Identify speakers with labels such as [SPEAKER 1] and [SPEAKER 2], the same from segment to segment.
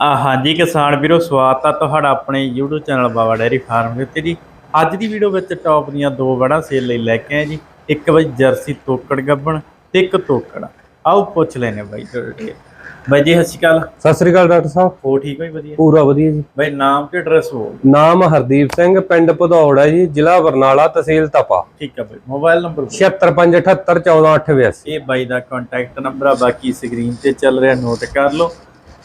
[SPEAKER 1] ਆ ਹਾਂਜੀ ਕਿਸਾਨ ਵੀਰੋ ਸਵਾਗਤ ਆ ਤੁਹਾਡਾ ਆਪਣੇ YouTube channel Baba dairy farm ਦੇ ਉੱਤੇ ਜੀ। ਅੱਜ ਦੀ ਵੀਡੀਓ ਵਿੱਚ ਟੌਪ ਦੀਆਂ ਦੋ ਵੜਾਂ ਸੇਲ ਲਈ ਲੈ ਕੇ ਆਏ ਜੀ। ਇੱਕ ਬਈ ਜਰਸੀ ਤੋਕੜ ਗੱਬਣ ਤੇ ਇੱਕ ਤੋਕੜ। ਆਓ ਪੁੱਛ ਲੈਨੇ ਬਾਈ ਤੁਹਾਡੇ ਬਾਈ ਜੀ ਸਤਿ ਸ਼੍ਰੀ ਅਕਾਲ।
[SPEAKER 2] ਸਤਿ ਸ੍ਰੀ ਅਕਾਲ ਡਾਕਟਰ ਸਾਹਿਬ।
[SPEAKER 1] ਹੋ ਠੀਕ ਹੋ ਜੀ ਵਧੀਆ?
[SPEAKER 2] ਪੂਰਾ ਵਧੀਆ ਜੀ।
[SPEAKER 1] ਬਾਈ ਨਾਮ ਤੇ ਐਡਰੈਸ ਹੋ
[SPEAKER 2] ਨਾਮ ਹਰਦੀਪ ਸਿੰਘ ਪਿੰਡ ਭਦੌੜ ਹੈ ਜੀ ਜ਼ਿਲ੍ਹਾ ਬਰਨਾਲਾ ਤਹਿਸੀਲ ਤਪਾ।
[SPEAKER 1] ਠੀਕ ਆ ਬਾਈ ਮੋਬਾਈਲ ਨੰਬਰ
[SPEAKER 2] 7578141482
[SPEAKER 1] ਇਹ ਬਾਈ ਦਾ ਕੰਟੈਕਟ ਨੰਬਰ ਆ ਬਾਕੀ ਸਕਰੀਨ ਤੇ ਚੱਲ ਰਿਹਾ ਨੋਟ ਕਰ ਲਓ।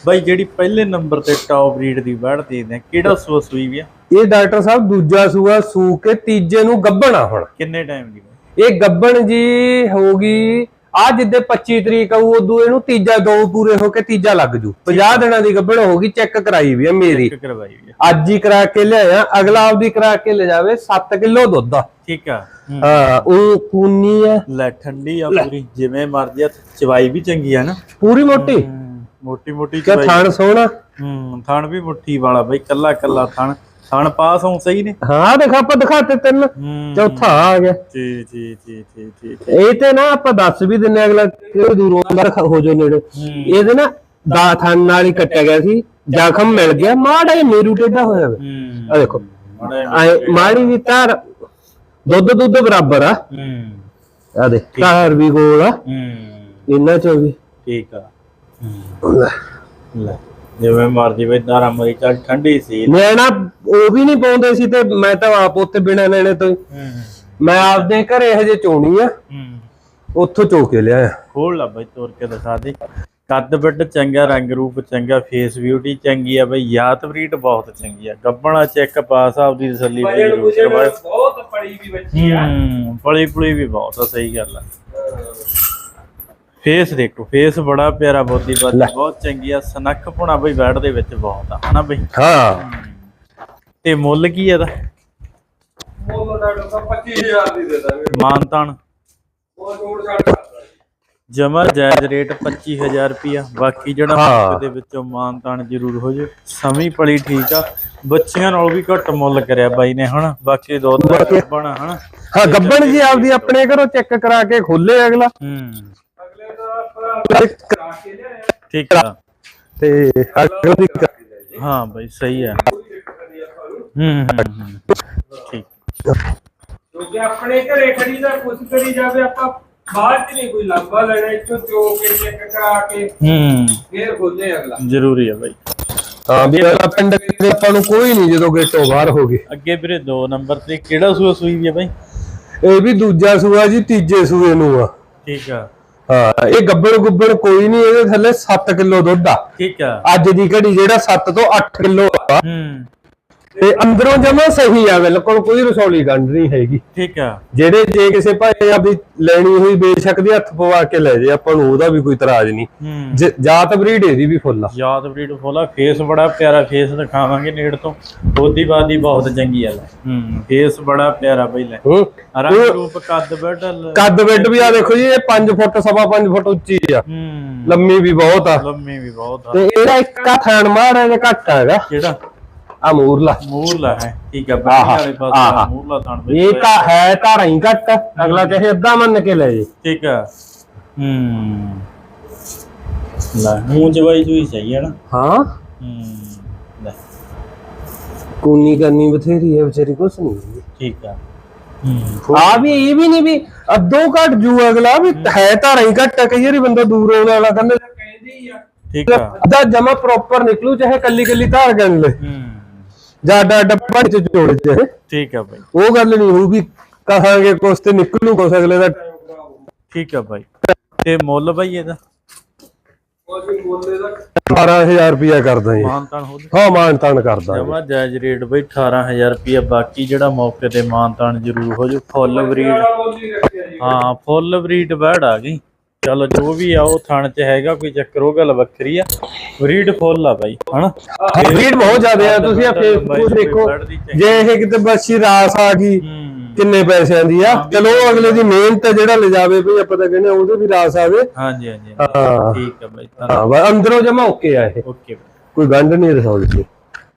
[SPEAKER 1] ਬਾਈ ਜਿਹੜੀ ਪਹਿਲੇ ਨੰਬਰ ਤੇ ਟੌਪ ਰੀਡ ਦੀ ਵੜ ਦੇ ਦੇ ਕਿਹੜਾ ਸੂਆ ਸੂਈ ਵੀ ਆ?
[SPEAKER 2] ਇਹ ਡਾਕਟਰ ਸਾਹਿਬ ਦੂਜਾ ਸੂਆ ਸੂ ਕੇ ਤੀਜੇ ਨੂੰ ਗੱਬਣਾ ਹੁਣ।
[SPEAKER 1] ਕਿੰਨੇ ਟਾਈਮ ਦੀ?
[SPEAKER 2] ਇਹ ਗੱਬਣ ਜੀ ਹੋ ਗਈ ਆ ਜਿੱਦੇ 25 ਤਰੀਕ ਆਊ ਉਦੋਂ ਇਹਨੂੰ ਤੀਜਾ ਦੋ ਪੂਰੇ ਹੋ ਕੇ ਤੀਜਾ ਲੱਗ ਜੂ। 50 ਦਿਨਾਂ ਦੀ ਗੱਬਣ ਹੋ ਗਈ ਚੈੱਕ ਕਰਾਈ ਵੀ ਆ ਮੇਰੀ।
[SPEAKER 1] ਇੱਕ ਕਰਵਾਈ ਵੀ ਆ।
[SPEAKER 2] ਅੱਜ ਹੀ ਕਰਾ ਕੇ ਲਿਆਇਆ ਅਗਲਾ ਆਪਦੀ ਕਰਾ ਕੇ ਲੈ ਜਾਵੇ 7 ਕਿਲੋ ਦੁੱਧ ਆ।
[SPEAKER 1] ਠੀਕ ਆ ਹੂੰ।
[SPEAKER 2] ਹਾਂ ਉਹ ਕੂਨੀ ਆ।
[SPEAKER 1] ਲੈ ਠੰਡੀ ਆ ਪੂਰੀ ਜਿਵੇਂ ਮਰਜ਼ੀ ਆ ਚਵਾਈ ਵੀ ਚੰਗੀ ਆ ਨਾ।
[SPEAKER 2] ਪੂਰੀ ਮੋਟੀ।
[SPEAKER 1] ਮੋਟੀ ਮੋਟੀ
[SPEAKER 2] ਕਿ
[SPEAKER 1] ਚਵਾਈ
[SPEAKER 2] ਥਣ ਸੋਹਣਾ?
[SPEAKER 1] ਹੂੰ ਥਣ ਵੀ ਮੁੱਠੀ ਵਾਲਾ ਬਈ ਕੱਲਾ ਕੱਲਾ ਥਣ। ਥਣ ਪਾਸ ਹੋਂ ਸਹੀ ਨੇ?
[SPEAKER 2] ਹਾਂ ਦਿਖਾ ਆਪਾਂ ਦਿਖਾਤੇ ਤਿੰਨ
[SPEAKER 1] ਹੂੰ।
[SPEAKER 2] ਚੌਥਾ ਆ ਗਿਆ।
[SPEAKER 1] ਜੀ ਜੀ ਜੀ ਜੀ ਜੀ
[SPEAKER 2] ਇਹ ਤੇ ਨਾ ਆਪਾਂ ਦੱਸ ਵੀ ਦਿੰਨੇ ਆ, ਅਗਲਾ ਕਿਹੜੇ ਦੂਰੋਂ ਦਾ ਹੋ ਜੋ ਨੇੜੇ। ਇਹਦੇ ਨਾ ਦਾ ਥਣ ਨਾਲ ਹੀ ਕੱਟਿਆ ਗਿਆ ਸੀ ਜ਼ਖਮ ਮਿਲ ਗਿਆ ਮਾੜਾ ਜਿਹਾ ਮੇਰੂ ਟੇਢਾ ਹੋਇਆ ਵਾ।
[SPEAKER 1] ਹੂੰ।
[SPEAKER 2] ਆ ਦੇਖੋ।
[SPEAKER 1] ਮਾੜਾ ਜਿਹਾ।
[SPEAKER 2] ਆਏ ਮਾੜੀ ਵੀ ਤਾਰ ਦੁੱਧ ਦੁੱਧ ਬਰਾਬਰ ਆ।
[SPEAKER 1] ਹੂੰ।
[SPEAKER 2] ਆ ਦੇ ਤਾਰ ਵੀ ਗੋਲ ਆ।
[SPEAKER 1] ਹੂੰ।
[SPEAKER 2] ਇਹਨਾਂ ਚੋਂ ਵੀ।
[SPEAKER 1] ਠੀਕ ਆ। ਹੂੰ ਲੈ ਜਿਵੇਂ ਮਰਜ਼ੀ ਬਈ ਦਾਰਾ ਮਰੀ ਚੱਲ ਠੰਡੀ ਸੀ।
[SPEAKER 2] ਨਿਆਣਾ ਉਹ ਵੀ ਨਹੀਂ ਪਾਉਂਦੇ ਸੀ ਤੇ ਮੈਂ ਤਾਂ ਆਪ ਉੱਥੇ ਬਿਨਾਂ ਲੈਣੇ ਤੋਂ ਹੀ। ਮੈਂ ਆਪਦੇ ਘਰੇ ਹਜੇ ਚੋਣੀ ਆ।
[SPEAKER 1] ਹੂੰ।
[SPEAKER 2] ਉੱਥੋਂ ਚੋ ਕੇ ਲਿਆਇਆ।
[SPEAKER 1] ਖੋਲ ਲਾ ਬਈ ਤੋਰ ਕੇ ਦਿਖਾ ਦੇ। ਕੱਦ ਬੱਡ ਚੰਗਾ ਰੰਗ ਰੂਪ ਚੰਗਾ ਫੇਸ ਬਿਊਟੀ ਚੰਗੀ ਆ ਬਈ ਯਾਤ ਬਰੀਡ ਬਹੁਤ ਚੰਗੀ ਆ। ਗੱਬਣਾ ਚੈੱਕ ਪਾਸ ਆਪਦੀ ਤਸੱਲੀ ਬਈ ਜ਼ਰੂਰ ਕਰਵਾਇਓ
[SPEAKER 2] ਬਹੁਤ ਪੜੀ ਵੀ ਬੱਚੀ
[SPEAKER 1] ਹੂੰ ਪਲੀ ਪੁਲੀ ਵੀ ਬਹੁਤ ਆ ਸਹੀ ਗੱਲ ਆ। ਫੇਸ ਦੇਖੋ ਫੇਸ ਬੜਾ ਪਿਆਰਾ ਬੋਦੀ ਬਾਦੀ ਬਹੁਤ ਚੰਗੀ ਆ ਸਨੱਖ ਪੁਣਾ ਬਈ ਬੈਡ ਦੇ ਵਿੱਚ ਬਹੁਤ ਆ ਹਨਾ ਬਈ?
[SPEAKER 2] ਹਾਂ।
[SPEAKER 1] ਤੇ ਮੁੱਲ ਕੀ ਇਹਦਾ?
[SPEAKER 2] ਉਹ ਦਾ 25000 ਦੀ ਦੇ ਦਾਂਗੇ।
[SPEAKER 1] ਮਾਨਤਾਨ।
[SPEAKER 2] ਉਹ ਛੋੜ ਛੱਡ
[SPEAKER 1] ਜਮਾ ਜਾਇਜ਼ ਰੇਟ 25000 ਰੁਪਿਆ ਬਾਕੀ ਜਿਹੜਾ। ਮੁੱਕ ਦੇ ਵਿੱਚੋਂ ਮਾਨਤਾਨ ਜ਼ਰੂਰ ਹੋ ਜੇ। ਸਮੀ ਪਲੀ ਠੀਕ ਆ ਬੱਚੀਆਂ ਨਾਲ ਵੀ ਘੱਟ ਮੁੱਲ ਕਰਿਆ ਬਾਈ ਨੇ ਹਨਾ? ਬਾਕੀ ਦੋ ਤਿੰਨ ਬਣਾ ਹਨਾ?
[SPEAKER 2] ਹਾਂ ਗੱਬਣ ਜੀ ਆਪਦੀ ਆਪਣੇ ਘਰੋਂ ਚੈੱਕ ਕਰਾ ਕੇ ਖੋਲੇ ਅਗਲਾ।
[SPEAKER 1] ਹੂੰ।
[SPEAKER 2] ਕਰਾ ਕੇ ਲਿਆਇਆ
[SPEAKER 1] ਠੀਕ ਆ।
[SPEAKER 2] ਤੇ ਅਗਲੀ
[SPEAKER 1] ਹਾਂ ਬਾਈ ਸਹੀ ਆ। ਹੂੰ ਹੂੰ, ਠੀਕ।
[SPEAKER 3] ਕਿਉਂਕਿ ਆਪਣੇ ਘਰੇ ਖੜੀ ਦਾ ਕੁਝ ਕਰੀ ਜਾਵੇ ਆਪਾਂ ਬਾਹਰ ਚ ਨਹੀਂ ਕੋਈ ਲੰਬਾ ਲੈਣਾ ਇੱਥੋਂ ਚੋ ਕੇ ਚੈੱਕ ਕਰਾ ਕੇ
[SPEAKER 1] ਹੂੰ।
[SPEAKER 3] ਫੇਰ ਖੋਲੇ ਅਗਲਾ।
[SPEAKER 1] ਜ਼ਰੂਰੀ ਆ ਬਾਈ।
[SPEAKER 2] ਹਾਂ ਵੀ ਅਗਲਾ ਪਿੰਡ ਦੇ ਆਪਾਂ ਨੂੰ ਕੋਈ ਨਹੀਂ ਜਦੋਂ ਗੇਟੋਂ ਬਾਹਰ ਹੋ ਗਏ।
[SPEAKER 1] ਅੱਗੇ ਵੀਰੇ 2 ਨੰਬਰ ਤੇ ਕਿਹੜਾ ਸੂਆ ਸੂਈ ਵੀ ਆ ਬਾਈ?
[SPEAKER 2] ਇਹ ਵੀ ਦੂਜਾ ਸੂਆ ਜੀ ਤੀਜੇ ਸੂਏ ਨੂੰ ਆ।
[SPEAKER 1] ਠੀਕ ਆ।
[SPEAKER 2] ਹਾਂ ਇਹ ਗੱਬੜ ਗੁੱਬੜ ਕੋਈ ਨਹੀਂ ਇਹਦੇ ਥੱਲੇ 7 ਕਿਲੋ ਦੁੱਧ ਆ।
[SPEAKER 1] ਠੀਕ ਆ।
[SPEAKER 2] ਅੱਜ ਦੀ ਘੜੀ ਜਿਹੜਾ 7 ਤੋਂ 8 ਕਿਲੋ ਆ।
[SPEAKER 1] ਹੂੰ।
[SPEAKER 2] ਤੇ ਅੰਦਰੋਂ ਜਮਾ ਸਹੀ ਆ ਬਿਲਕੁਲ ਕੋਈ ਰਸੌਲੀ ਗੰਢ ਨਹੀਂ ਹੈਗੀ।
[SPEAKER 1] ਠੀਕ ਆ।
[SPEAKER 2] ਜਿਹੜੇ ਜੇ ਕਿਸੇ ਭਾਈ ਆ ਵੀ ਲੈਣੀ ਹੋਈ ਬੇਸ਼ੱਕ ਦੀ ਹੱਥ ਪਵਾ ਕੇ ਲੈ ਜੇ ਆਪਾਂ ਨੂੰ ਉਹਦਾ ਵੀ ਕੋਈ ਇਤਰਾਜ਼ ਨਹੀਂ। ਜਾਤ ਬਰੀਡ ਇਹਦੀ ਵੀ ਫੁੱਲ ਆ।
[SPEAKER 1] ਯਾਦ ਬਰੀਡ ਫੋਲਾ ਫੇਸ ਬੜਾ ਪਿਆਰਾ ਫੇਸ ਦਿਖਾਵਾਂਗੇ ਨੇੜ ਤੋਂ। ਬੋਦੀ ਬਾਦੀ ਬਹੁਤ ਚੰਗੀ ਆ ਲੈ। ਹੂੰ। ਫੇਸ ਬੜਾ ਪਿਆਰਾ ਬਈ ਲੈ।
[SPEAKER 2] ਹੂੰ।
[SPEAKER 1] ਰੰਗ ਰੂਪ ਕੱਦ ਬੈਡਲ।
[SPEAKER 2] ਕੱਦ ਬੈੱਡ ਵੀ ਆ ਦੇਖੋ ਜੀ ਇਹ 5 ਫੁੱਟ ਸਵਾ 5 ਫੁੱਟ ਉੱਚੀ ਆ।
[SPEAKER 1] ਹੂੰ।
[SPEAKER 2] ਲੰਮੀ ਵੀ ਬਹੁਤ ਆ।
[SPEAKER 1] ਲੰਮੀ ਵੀ ਬਹੁਤ ਆ।
[SPEAKER 2] ਤੇ ਇਹਦਾ ਇੱਕ ਆ ਥਾਣ ਮਾੜਾ ਜਿਹਾ ਘੱਟ ਹੈਗਾ।
[SPEAKER 1] ਕਿਹੜਾ?
[SPEAKER 2] ਆ ਮੂਰਲਾ।
[SPEAKER 1] ਮੂਰਲਾ ਹੈ ਠੀਕ ਆ ਬੰਨੇ ਵਾਲੇ ਪਾਸੇ। ਮੂਰਲਾ ਥਣ ਵਿੱਚ
[SPEAKER 2] ਇਹ ਤਾਂ ਹੈ ਧਾਰਾ ਹੀ ਘੱਟ ਅਗਲਾ ਚਾਹੇ ਅੱਧਾ ਮੰਨ ਕੇ ਲੈ ਜੇ।
[SPEAKER 1] ਠੀਕ ਆ ਹੂੰ। ਲੈ ਮੂੰਹ ਜਵਾਈ ਜੂਈ ਸਹੀ ਹੈ ਨਾ।
[SPEAKER 2] ਹਾਂ?
[SPEAKER 1] ਹੂੰ ਲੈ।
[SPEAKER 2] ਕੂਨੀ ਕਰਨੀ ਬਥੇਰੀ ਹੈ ਵਿਚਾਰੀ ਕੁਛ ਨਹੀਂ।
[SPEAKER 1] ਠੀਕ ਆ ਹੂੰ।
[SPEAKER 2] ਆ ਵੀ ਇਹ ਵੀ ਨਹੀਂ ਵੀ ਅੱਧੋ ਘੱਟ ਜੂ ਅਗਲਾ ਵੀ ਹੈ। ਧਾਰਾ ਹੀ ਘੱਟ ਕਈ ਵਾਰੀ ਬੰਦਾ ਦੂਰ ਆਉਂਦਾ ਵਾਲਾ ਕਹਿੰਦਾ
[SPEAKER 3] ਕਹਿੰਦੇ ਹੀ ਆ
[SPEAKER 1] ਠੀਕ ਆ।
[SPEAKER 2] ਅੱਧਾ ਜਮਾ ਪ੍ਰੋਪਰ ਨਿਕਲੂ ਚਾਹੇ ਕੱਲੀ ਕੱਲੀ ਧਾਰ ਗਣ ਲੈ।
[SPEAKER 1] ਹੂੰ।
[SPEAKER 2] ਜਾਂ ਅੱਡਾ ਅੱਡਾ ਪੰਜ ਚ ਜੋੜ ਚਾਹੇ
[SPEAKER 1] ਠੀਕ ਆ ਬਾਈ।
[SPEAKER 2] ਉਹ ਗੱਲ ਨਹੀਂ ਹੋਊ ਵੀ ਕਹਾਂਗੇ ਕੁਛ ਤੇ ਨਿਕਲੂ ਕੁਛ ਅਗਲੇ ਦਾ।
[SPEAKER 1] ਠੀਕ ਆ ਬਾਈ। ਤੇ ਮੁੱਲ ਬਾਈ ਇਹਦਾ?
[SPEAKER 3] ਉਹ ਵੀ ਬੋਲਦੇ ਦਾ
[SPEAKER 2] 12000 ਰੁਪਿਆ ਕਰਦਾ ਜੀ।
[SPEAKER 1] ਮਾਨਤਾਨ ਹੋ
[SPEAKER 2] ਹਾਂ ਮਾਨ ਤਾਨ ਕਰਦਾ
[SPEAKER 1] ਜਮਾ ਜਾਇਜ਼ ਰੇਟ ਬਈ 18000 ਰੁਪਏ ਬਾਕੀ ਜਿਹੜਾ ਮੌਕੇ ਤੇ ਮਾਨਤਾਨ ਜ਼ਰੂਰ ਹੋ ਜੂ ਫੁੱਲ ਬਰੀਡ।
[SPEAKER 3] ਜੀ
[SPEAKER 1] ਹਾਂ ਫੁੱਲ ਬਰੀਡ ਬੈੜ ਆ ਗਈ। ਚਲੋ ਜੋ ਵੀ ਆ ਉਹ ਥਣ ਚ ਹੈਗਾ ਕੋਈ ਚੱਕਰ ਉਹ ਗੱਲ ਵੱਖਰੀ ਆ। ਬਰੀਡ ਫੁੱਲ ਆ ਬਾਈ ਹਨਾ?
[SPEAKER 2] ਭੀੜ ਬਹੁਤ ਜ਼ਿਆਦਾ ਆ। ਤੁਸੀਂ ਆ ਫੇਸਬੁੱਕ ਦੇਖੋ ਜੇ ਇਹ ਕਿਤੇ ਬੱਚੀ ਰਾਸ ਆ ਗਈ ਕਿੰਨੇ ਪੈਸਿਆਂ ਦੀ ਆ? ਚਲੋ ਅਗਲੇ ਦੀ ਮਿਹਨਤ ਜਿਹੜਾ ਲਿਜਾਵੇ ਵੀ ਆਪਾਂ ਤਾਂ ਕਹਿੰਦੇ ਉਹਦੇ ਵੀ ਰਾਸ ਆਵੇ।
[SPEAKER 1] ਹਾਂਜੀ ਹਾਂਜੀ ਠੀਕ ਆ ਬਾਈ
[SPEAKER 2] ਹਾਂ ਅੰਦਰੋਂ ਜਮਾ ਓਕੇ ਆ ਇਹ।
[SPEAKER 1] ਓਕੇ
[SPEAKER 2] ਕੋਈ ਗੰਢ ਨਹੀਂ ਰਸੌਲੀ ਚ।